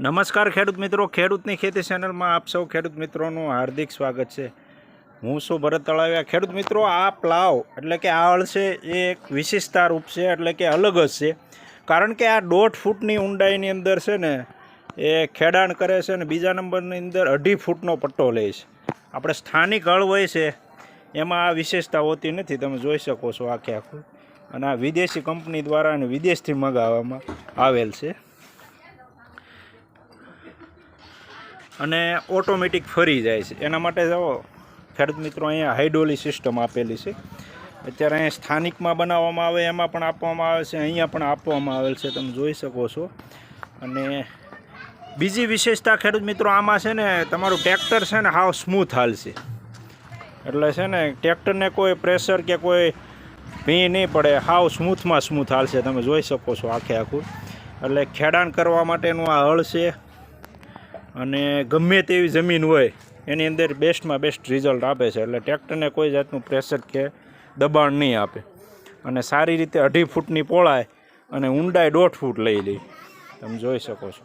નમસ્કાર ખેડૂત મિત્રો. ખેડૂતની ખેતી ચેનલમાં આપ સૌ ખેડૂત મિત્રોનું હાર્દિક સ્વાગત છે. હું છું ભરત તળાવ્યા. ખેડૂત મિત્રો, આ પ્લાવ એટલે કે આ છે, એ એક વિશેષતા રૂપ છે, એટલે કે અલગ જ છે. કારણ કે આ દોઢ ફૂટની ઊંડાઈની અંદર છે ને, એ ખેડાણ કરે છે અને બીજા નંબરની અંદર અઢી ફૂટનો પટ્ટો લે છે. આપણે સ્થાનિક હળ હોય છે, એમાં આ વિશેષતા હોતી નથી. તમે જોઈ શકો છો આખે આખું. અને આ વિદેશી કંપની દ્વારા અને વિદેશથી મગાવવામાં આવેલ છે. અને ઓટોમેટિક ફરી જાય છે. એના માટે જો, ખેડૂત મિત્રો, અહીંયા હાઇડોલી સિસ્ટમ આપેલી છે. અત્યારે અહીંયા સ્થાનિકમાં બનાવવામાં આવે, એમાં પણ આપવામાં આવે છે, અહીંયા પણ આપવામાં આવેલ છે, તમે જોઈ શકો છો. અને બીજી વિશેષતા ખેડૂત મિત્રો, આમાં છે ને, તમારું ટ્રેક્ટર છે ને, હાવ સ્મૂથ હાલશે એટલે છે ને, ટ્રેક્ટરને કોઈ પ્રેશર કે કોઈ ભી નહીં પડે, હાવ સ્મૂથમાં સ્મૂથ હાલશે તમે જોઈ શકો છો આખે આખું. એટલે ખેડાણ કરવા માટેનું આ હળ છે. અને ગમે તેવી જમીન હોય, એની અંદર બેસ્ટમાં બેસ્ટ રિઝલ્ટ આપે છે. એટલે ટ્રેક્ટરને કોઈ જાતનું પ્રેશર કે દબાણ નહીં આપે. અને સારી રીતે અઢી ફૂટની પોળાય અને ઊંડાઈ દોઢ ફૂટ લઈ લે. તમે જોઈ શકો છો.